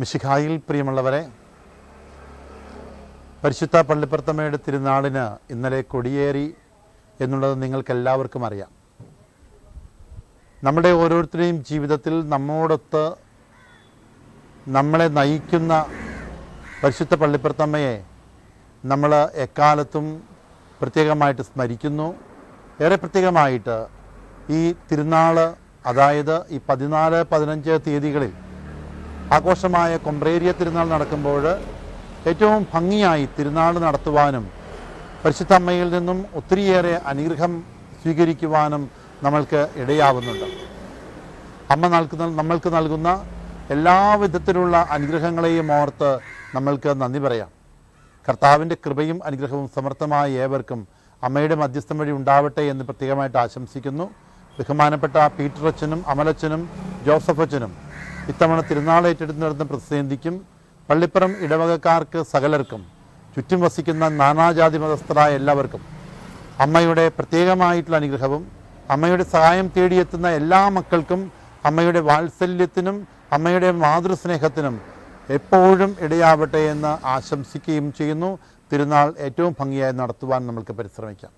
മിശിഖായിൽ പ്രിയമുള്ളവരെ പരിശുദ്ധ പള്ളിപ്പുറത്തമ്മയുടെ തിരുനാളിന് ഇന്നലെ കൊടിയേറി എന്നുള്ളത് നിങ്ങൾക്കെല്ലാവർക്കും അറിയാം. നമ്മുടെ ഓരോരുത്തരുടെയും ജീവിതത്തിൽ നമ്മോടൊത്ത് നമ്മളെ നയിക്കുന്ന പരിശുദ്ധ പള്ളിപ്പുറത്തമ്മയെ നമ്മൾ എക്കാലത്തും പ്രത്യേകമായിട്ട് സ്മരിക്കുന്നു. ഏറെ പ്രത്യേകമായിട്ട് ഈ തിരുനാൾ അതായത് ഈ പതിനാല് പതിനഞ്ച് തീയതികളിൽ ആഘോഷമായ കൊമ്പ്രേരിയ തിരുനാൾ നടക്കുമ്പോൾ ഏറ്റവും ഭംഗിയായി തിരുനാൾ നടത്തുവാനും പരിശുദ്ധ അമ്മയിൽ നിന്നും ഒത്തിരിയേറെ അനുഗ്രഹം സ്വീകരിക്കുവാനും നമ്മൾക്ക് ഇടയാവുന്നുണ്ട്. അമ്മ നൽകുന്ന നമ്മൾക്ക് നൽകുന്ന എല്ലാ വിധത്തിലുള്ള അനുഗ്രഹങ്ങളെയും ഓർത്ത് നമ്മൾക്ക് നന്ദി പറയാം. കർത്താവിന്റെ കൃപയും അനുഗ്രഹവും സമർത്ഥമായ ഏവർക്കും അമ്മയുടെ മധ്യസ്ഥം വഴി ഉണ്ടാവട്ടെ എന്ന് പ്രത്യേകമായിട്ട് ആശംസിക്കുന്നു. ബഹുമാനപ്പെട്ട പീറ്റർ അച്ഛനും അമലച്ചനും ജോസഫ് അച്ഛനും ഇത്തവണ തിരുനാൾ ഏറ്റെടുത്ത് പ്രതിസന്ധിക്കും പള്ളിപ്പുറം ഇടവകക്കാർക്ക് സകലർക്കും ചുറ്റും വസിക്കുന്ന നാനാജാതി മതസ്ഥരായ എല്ലാവർക്കും അമ്മയുടെ പ്രത്യേകമായിട്ടുള്ള അനുഗ്രഹവും അമ്മയുടെ സഹായം തേടിയെത്തുന്ന എല്ലാ മക്കൾക്കും അമ്മയുടെ വാത്സല്യത്തിനും അമ്മയുടെ മാതൃസ്നേഹത്തിനും എപ്പോഴും ഇടയാവട്ടെ എന്ന് ആശംസിക്കുകയും ചെയ്യുന്നു. തിരുനാൾ ഏറ്റവും ഭംഗിയായി നടത്തുവാൻ നമ്മൾക്ക് പരിശ്രമിക്കാം.